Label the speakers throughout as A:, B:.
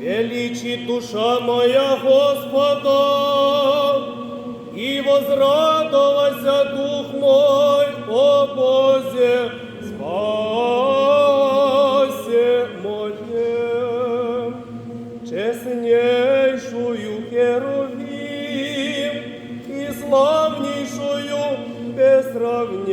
A: Величит душа моя Господа, без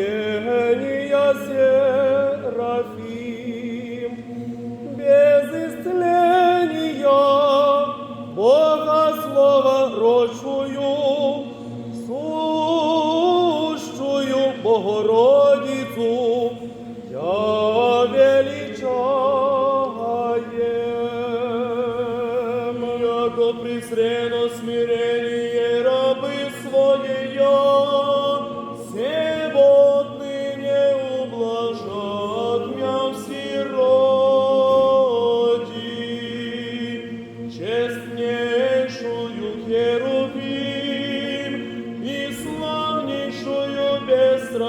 A: без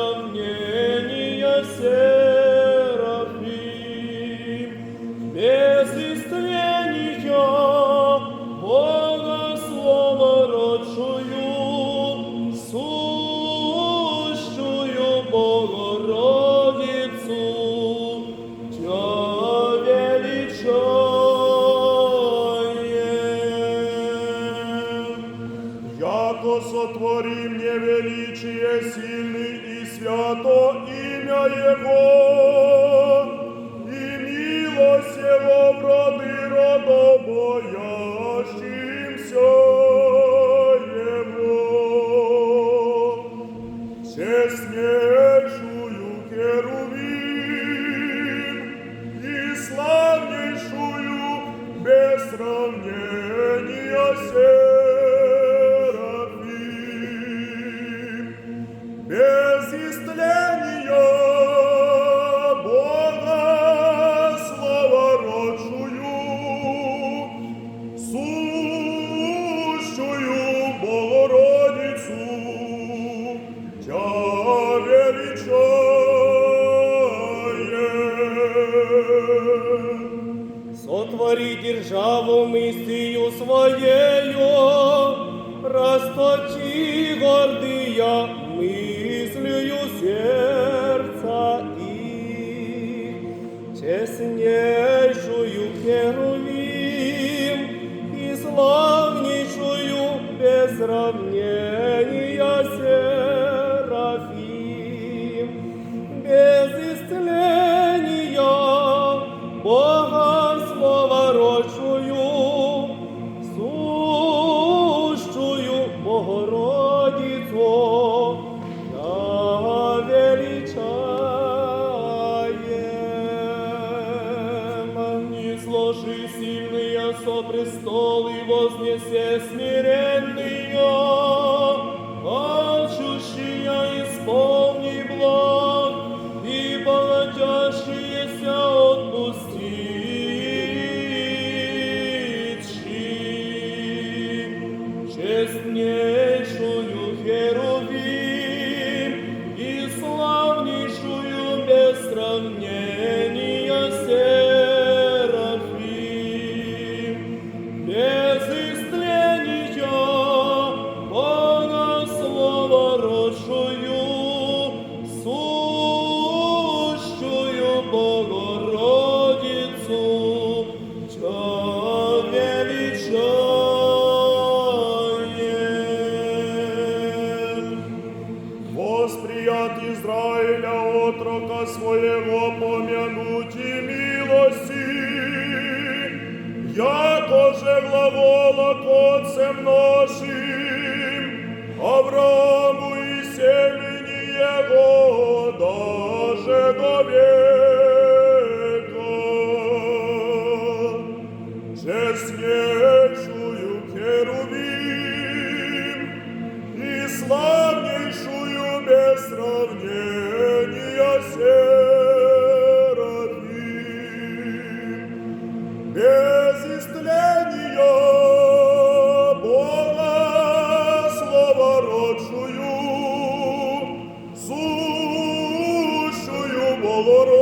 A: величаем.
B: Сотвори мне величие сильный и свято имя Его, и милость Его броды родобоящимся Его. Честнейшую Херувим и славнейшую без сравнения величаем.
A: Сотвори державу мыслью своею, расточи гордыя мыслью сердца их, честнейшую Херувим и славнейшую без сравнения Сложи сильные со престол и вознесе смиренные, алчущие исполни благ и богатящиеся отпустить. Честнейшую Херувим и славнейшую без сравнения
B: отрока своего помянуть и милости, яко же глагола к отцем нашим, Аврааму и семени его даже до века. Честнейшую без истления Бога словородшую, сущую Богородицу.